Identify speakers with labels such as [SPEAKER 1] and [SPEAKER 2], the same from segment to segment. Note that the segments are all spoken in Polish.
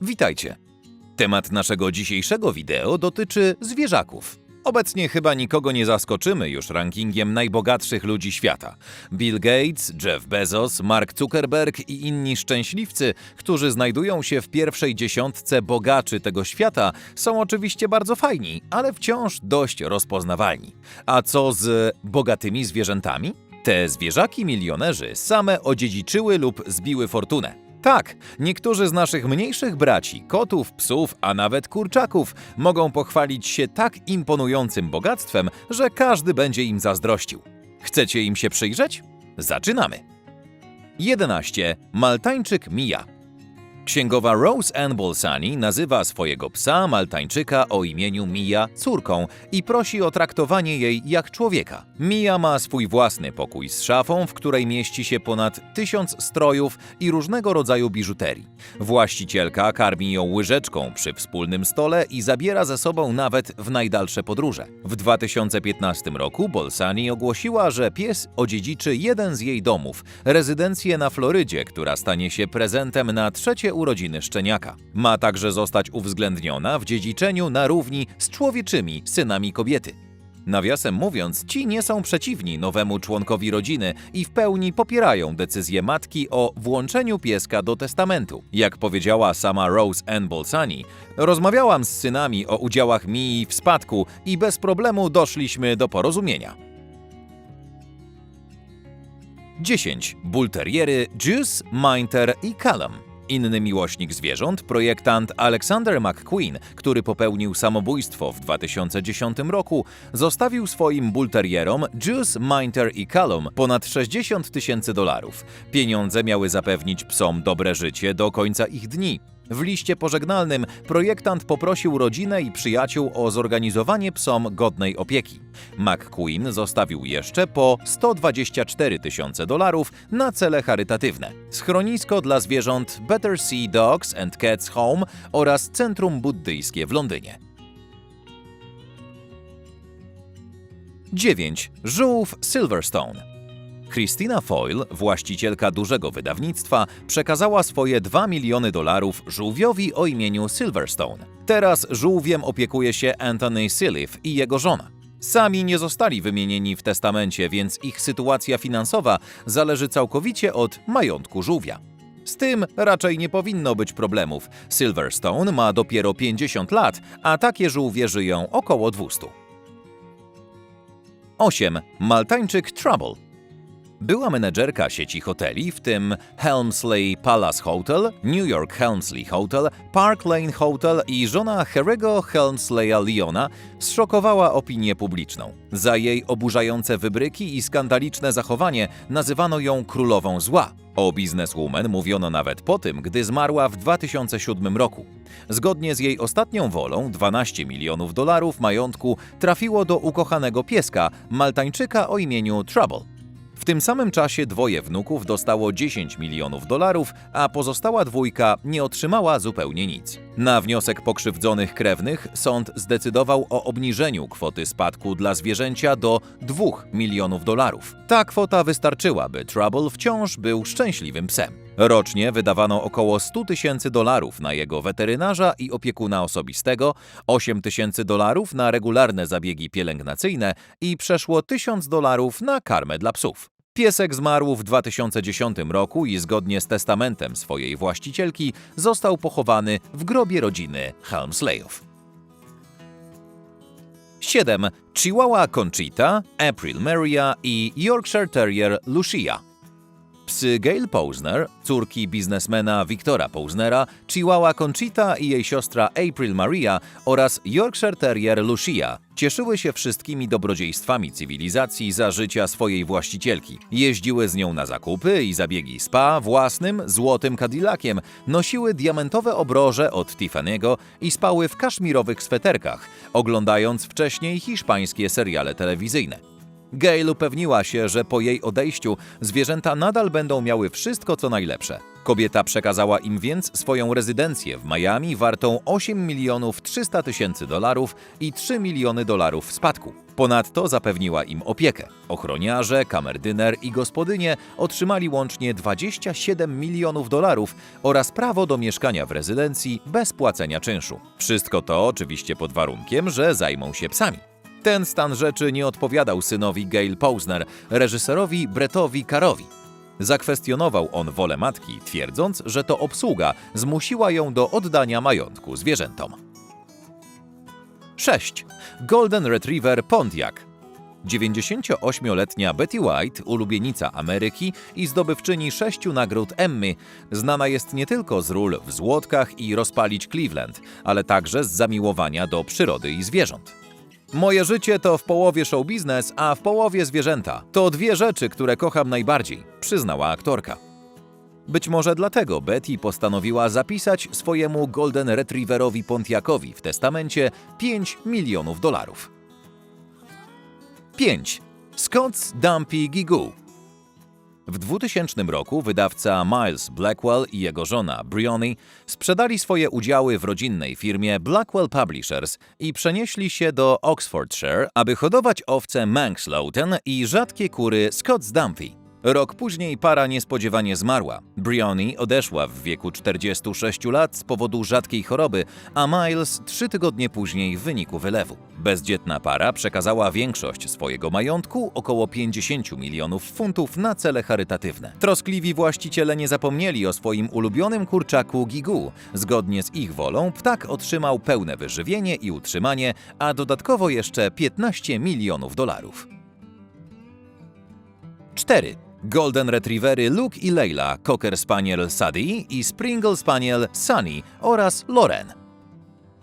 [SPEAKER 1] Witajcie. Temat naszego dzisiejszego wideo dotyczy zwierzaków. Obecnie chyba nikogo nie zaskoczymy już rankingiem najbogatszych ludzi świata. Bill Gates, Jeff Bezos, Mark Zuckerberg i inni szczęśliwcy, którzy znajdują się w pierwszej dziesiątce bogaczy tego świata, są oczywiście bardzo fajni, ale wciąż dość rozpoznawalni. A co z bogatymi zwierzętami? Te zwierzaki milionerzy same odziedziczyły lub zbiły fortunę. Tak, niektórzy z naszych mniejszych braci, kotów, psów, a nawet kurczaków mogą pochwalić się tak imponującym bogactwem, że każdy będzie im zazdrościł. Chcecie im się przyjrzeć? Zaczynamy! 11. Maltańczyk Mia Księgowa Rose Ann Bolsani nazywa swojego psa Maltańczyka o imieniu Mia córką i prosi o traktowanie jej jak człowieka. Mia ma swój własny pokój z szafą, w której mieści się ponad tysiąc strojów i różnego rodzaju biżuterii. Właścicielka karmi ją łyżeczką przy wspólnym stole i zabiera ze sobą nawet w najdalsze podróże. W 2015 roku Bolsani ogłosiła, że pies odziedziczy jeden z jej domów, rezydencję na Florydzie, która stanie się prezentem na trzecie urodziny szczeniaka. Ma także zostać uwzględniona w dziedziczeniu na równi z człowieczymi synami kobiety. Nawiasem mówiąc, ci nie są przeciwni nowemu członkowi rodziny i w pełni popierają decyzję matki o włączeniu pieska do testamentu. Jak powiedziała sama Rose Ann Bolsani, rozmawiałam z synami o udziałach Mii w spadku i bez problemu doszliśmy do porozumienia. 10. Bulteriery Juice, Minter i Callum. Inny miłośnik zwierząt, projektant Alexander McQueen, który popełnił samobójstwo w 2010 roku, zostawił swoim bulterierom Juice, Minter i Callum ponad 60 tysięcy dolarów. Pieniądze miały zapewnić psom dobre życie do końca ich dni. W liście pożegnalnym projektant poprosił rodzinę i przyjaciół o zorganizowanie psom godnej opieki. McQueen zostawił jeszcze po 124 tysiące dolarów na cele charytatywne. Schronisko dla zwierząt Better Sea Dogs and Cats Home oraz Centrum Buddyjskie w Londynie. 9. Żółw Silverstone Christina Foyle, właścicielka dużego wydawnictwa, przekazała swoje 2 miliony dolarów żółwiowi o imieniu Silverstone. Teraz żółwiem opiekuje się Anthony Siliff i jego żona. Sami nie zostali wymienieni w testamencie, więc ich sytuacja finansowa zależy całkowicie od majątku żółwia. Z tym raczej nie powinno być problemów. Silverstone ma dopiero 50 lat, a takie żółwie żyją około 200. 8. Maltańczyk Trouble była menedżerka sieci hoteli, w tym Helmsley Palace Hotel, New York Helmsley Hotel, Park Lane Hotel i żona Harry'ego Helmsleya Leona zszokowała opinię publiczną. Za jej oburzające wybryki i skandaliczne zachowanie nazywano ją królową zła. O bizneswoman mówiono nawet po tym, gdy zmarła w 2007 roku. Zgodnie z jej ostatnią wolą 12 milionów dolarów majątku trafiło do ukochanego pieska, Maltańczyka o imieniu Trouble. W tym samym czasie dwoje wnuków dostało 10 milionów dolarów, a pozostała dwójka nie otrzymała zupełnie nic. Na wniosek pokrzywdzonych krewnych sąd zdecydował o obniżeniu kwoty spadku dla zwierzęcia do 2 milionów dolarów. Ta kwota wystarczyła, by Trouble wciąż był szczęśliwym psem. Rocznie wydawano około 100 tysięcy dolarów na jego weterynarza i opiekuna osobistego, 8 tysięcy dolarów na regularne zabiegi pielęgnacyjne i przeszło 1000 dolarów na karmę dla psów. Piesek zmarł w 2010 roku i zgodnie z testamentem swojej właścicielki został pochowany w grobie rodziny Helmsleyów. 7. Chihuahua Conchita, April Maria i Yorkshire Terrier Lucia. Psy Gail Posner, córki biznesmena Wiktora Posnera, Chihuahua Conchita i jej siostra April Maria oraz Yorkshire Terrier Lucia cieszyły się wszystkimi dobrodziejstwami cywilizacji za życia swojej właścicielki. Jeździły z nią na zakupy i zabiegi spa własnym, złotym Cadillaciem, nosiły diamentowe obroże od Tiffany'ego i spały w kaszmirowych sweterkach, oglądając wcześniej hiszpańskie seriale telewizyjne. Gail upewniła się, że po jej odejściu zwierzęta nadal będą miały wszystko, co najlepsze. Kobieta przekazała im więc swoją rezydencję w Miami wartą 8 milionów 300 tysięcy dolarów i 3 miliony dolarów w spadku. Ponadto zapewniła im opiekę. Ochroniarze, kamerdyner i gospodynie otrzymali łącznie 27 milionów dolarów oraz prawo do mieszkania w rezydencji bez płacenia czynszu. Wszystko to oczywiście pod warunkiem, że zajmą się psami. Ten stan rzeczy nie odpowiadał synowi Gail Posner, reżyserowi Bretowi Carowi. Zakwestionował on wolę matki, twierdząc, że to obsługa zmusiła ją do oddania majątku zwierzętom. 6. Golden Retriever Pontiac 98-letnia Betty White, ulubienica Ameryki i zdobywczyni sześciu nagród Emmy, znana jest nie tylko z ról w Złotkach i Rozpalić Cleveland, ale także z zamiłowania do przyrody i zwierząt. Moje życie to w połowie show biznes, a w połowie zwierzęta. To dwie rzeczy, które kocham najbardziej, przyznała aktorka. Być może dlatego Betty postanowiła zapisać swojemu Golden Retrieverowi Pontiacowi w testamencie 5 milionów dolarów. 5. Scott's Dumpy Gigoo w 2000 roku wydawca Miles Blackwell i jego żona Briony sprzedali swoje udziały w rodzinnej firmie Blackwell Publishers i przenieśli się do Oxfordshire, aby hodować owce Manx Lowton i rzadkie kury Scott's Dumpy. Rok później para niespodziewanie zmarła. Briony odeszła w wieku 46 lat z powodu rzadkiej choroby, a Miles trzy tygodnie później w wyniku wylewu. Bezdzietna para przekazała większość swojego majątku, około 50 milionów funtów, na cele charytatywne. Troskliwi właściciele nie zapomnieli o swoim ulubionym kurczaku Gigu. Zgodnie z ich wolą ptak otrzymał pełne wyżywienie i utrzymanie, a dodatkowo jeszcze 15 milionów dolarów. 4. Golden Retrievery Luke i Leila, Cocker Spaniel Sadie i Springle Spaniel Sunny oraz Loren.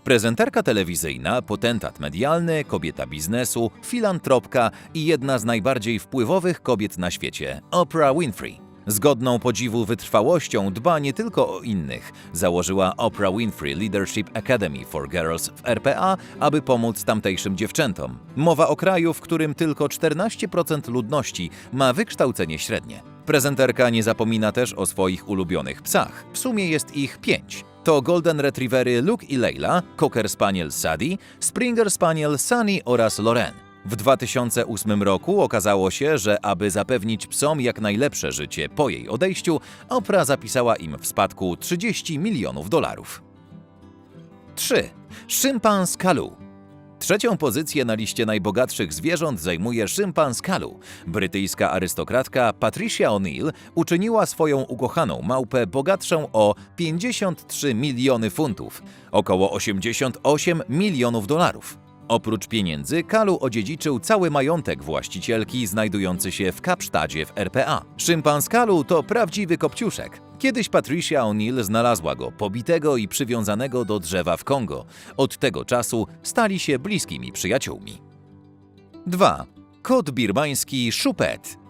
[SPEAKER 1] Prezenterka telewizyjna, potentat medialny, kobieta biznesu, filantropka i jedna z najbardziej wpływowych kobiet na świecie, Oprah Winfrey. Zgodną podziwu wytrwałością dba nie tylko o innych. Założyła Oprah Winfrey Leadership Academy for Girls w RPA, aby pomóc tamtejszym dziewczętom. Mowa o kraju, w którym tylko 14% ludności ma wykształcenie średnie. Prezenterka nie zapomina też o swoich ulubionych psach. W sumie jest ich pięć. To Golden Retrievery Luke i Leila, Cocker Spaniel Sadie, Springer Spaniel Sunny oraz Loren. W 2008 roku okazało się, że aby zapewnić psom jak najlepsze życie po jej odejściu, Oprah zapisała im w spadku 30 milionów dolarów. 3. Szympans Kalu Trzecią pozycję na liście najbogatszych zwierząt zajmuje szympans Kalu. Brytyjska arystokratka Patricia O'Neill uczyniła swoją ukochaną małpę bogatszą o 53 miliony funtów, około 88 milionów dolarów. Oprócz pieniędzy, Kalu odziedziczył cały majątek właścicielki znajdujący się w Kapsztadzie w RPA. Szympans Kalu to prawdziwy kopciuszek. Kiedyś Patricia O'Neill znalazła go pobitego i przywiązanego do drzewa w Kongo. Od tego czasu stali się bliskimi przyjaciółmi. 2. Kot birmański Szupet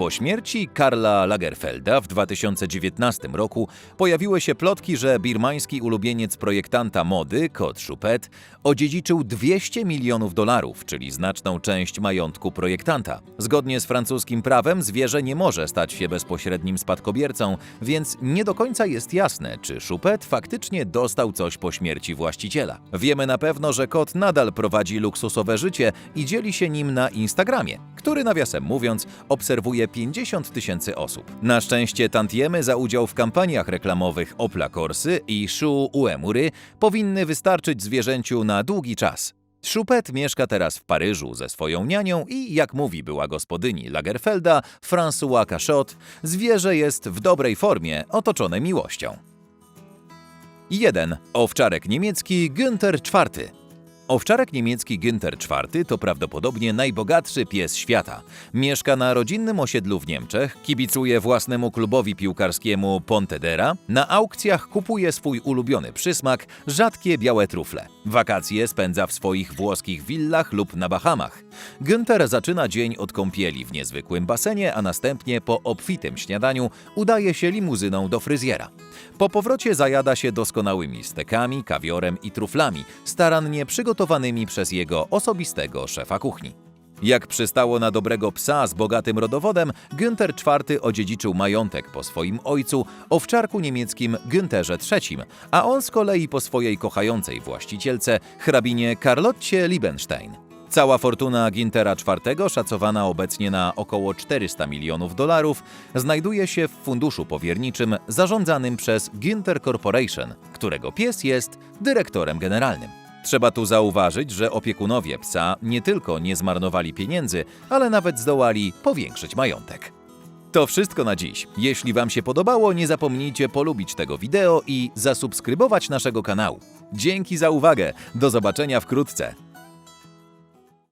[SPEAKER 1] po śmierci Karla Lagerfelda w 2019 roku pojawiły się plotki, że birmański ulubieniec projektanta mody, kot Choupette, odziedziczył 200 milionów dolarów, czyli znaczną część majątku projektanta. Zgodnie z francuskim prawem zwierzę nie może stać się bezpośrednim spadkobiercą, więc nie do końca jest jasne, czy Choupette faktycznie dostał coś po śmierci właściciela. Wiemy na pewno, że kot nadal prowadzi luksusowe życie i dzieli się nim na Instagramie, który nawiasem mówiąc obserwuje 50 tysięcy osób. Na szczęście tantiemy za udział w kampaniach reklamowych Opla Corsy i Shu Uemury powinny wystarczyć zwierzęciu na długi czas. Choupette mieszka teraz w Paryżu ze swoją nianią i, jak mówi była gospodyni Lagerfelda, François Cachot, zwierzę jest w dobrej formie, otoczone miłością. 1. Owczarek niemiecki Günther IV Owczarek niemiecki Günther IV to prawdopodobnie najbogatszy pies świata. Mieszka na rodzinnym osiedlu w Niemczech, kibicuje własnemu klubowi piłkarskiemu Pontedera, na aukcjach kupuje swój ulubiony przysmak, rzadkie białe trufle. Wakacje spędza w swoich włoskich willach lub na Bahamach. Günther zaczyna dzień od kąpieli w niezwykłym basenie, a następnie po obfitym śniadaniu udaje się limuzyną do fryzjera. Po powrocie zajada się doskonałymi stekami, kawiorem i truflami, starannie przygotowanymi przez jego osobistego szefa kuchni. Jak przystało na dobrego psa z bogatym rodowodem, Günther IV odziedziczył majątek po swoim ojcu, owczarku niemieckim Günterze III, a on z kolei po swojej kochającej właścicielce, hrabinie Karlotcie Liebenstein. Cała fortuna Gintera IV, szacowana obecnie na około 400 milionów dolarów, znajduje się w funduszu powierniczym zarządzanym przez Ginter Corporation, którego pies jest dyrektorem generalnym. Trzeba tu zauważyć, że opiekunowie psa nie tylko nie zmarnowali pieniędzy, ale nawet zdołali powiększyć majątek. To wszystko na dziś. Jeśli Wam się podobało, nie zapomnijcie polubić tego wideo i zasubskrybować naszego kanału. Dzięki za uwagę. Do zobaczenia wkrótce.